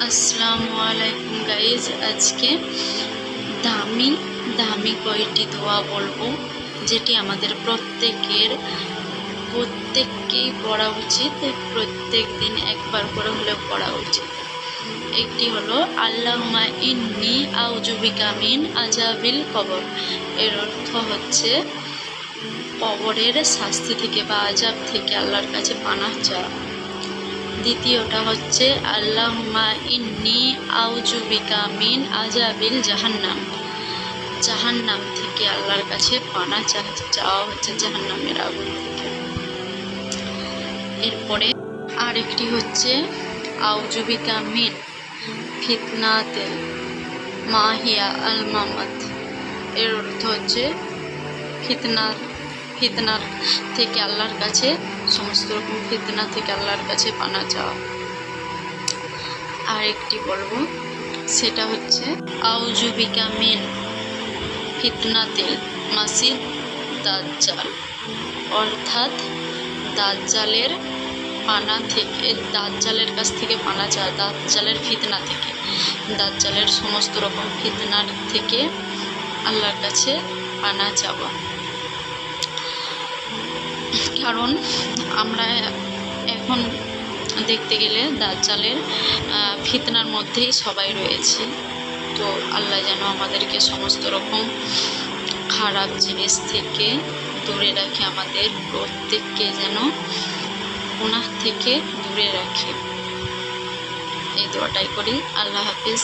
আসসালামু আলাইকুম গাইজ আজকে দামি দামি কয়টি দোয়া বলব, যেটি আমাদের প্রত্যেকের, প্রত্যেককেই পড়া উচিত, প্রত্যেক দিন একবার করে হলেও পড়া উচিত। একটি হলো আল্লাহুমা ইন্নি আউজুবিকা মিন আজাবিল কবর। এর অর্থ হচ্ছে, কবরের শাস্তি থেকে বা আজাব থেকে আল্লাহর কাছে পানাহ চাওয়া। দ্বিতীয়টা হচ্ছে আল্লাহুমা ইন্নি আউজুবিকা মিন আজাবিল জাহান্নাম। জাহান্নাম থেকে আল্লাহর কাছে পানা চাওয়া হচ্ছে জাহান্নামের আগুন থেকে। এরপরে আরেকটি হচ্ছে আউজুবিকা মিন ফিতনাতেল মাহিয়া আল মামাত এর অর্থ হচ্ছে ফিতনার ফিতনার থেকে আল্লাহর কাছে, সমস্ত রকম ফিতনা থেকে আল্লাহর কাছে পানা চাওয়া। আর একটি বলব সেটা হচ্ছে আউজুবিকা মিন ফিতনাতিল মাসিদ দাজ্জাল। অর্থাৎ দাজ্জালের পানা থেকে, দাজ্জালের কাছ থেকে পানা চাওয়া, দাজ্জালের ফিতনা থেকে। দাজ্জালের সমস্ত রকম ফিতনার থেকে আল্লাহর কাছে পানা চাওয়া। কারণ আমরা এখন দেখতে গেলে দাজ্জালের ফিতনার মধ্যেই সবাই রয়েছে। তো আল্লাহ যেন আমাদেরকে সমস্ত রকম খারাপ জিনিস থেকে দূরে রাখে, আমাদের প্রত্যেককে যেন গুনাহ থেকে দূরে রাখে। এই দোয়াটাই করি। আল্লাহ হাফিজ।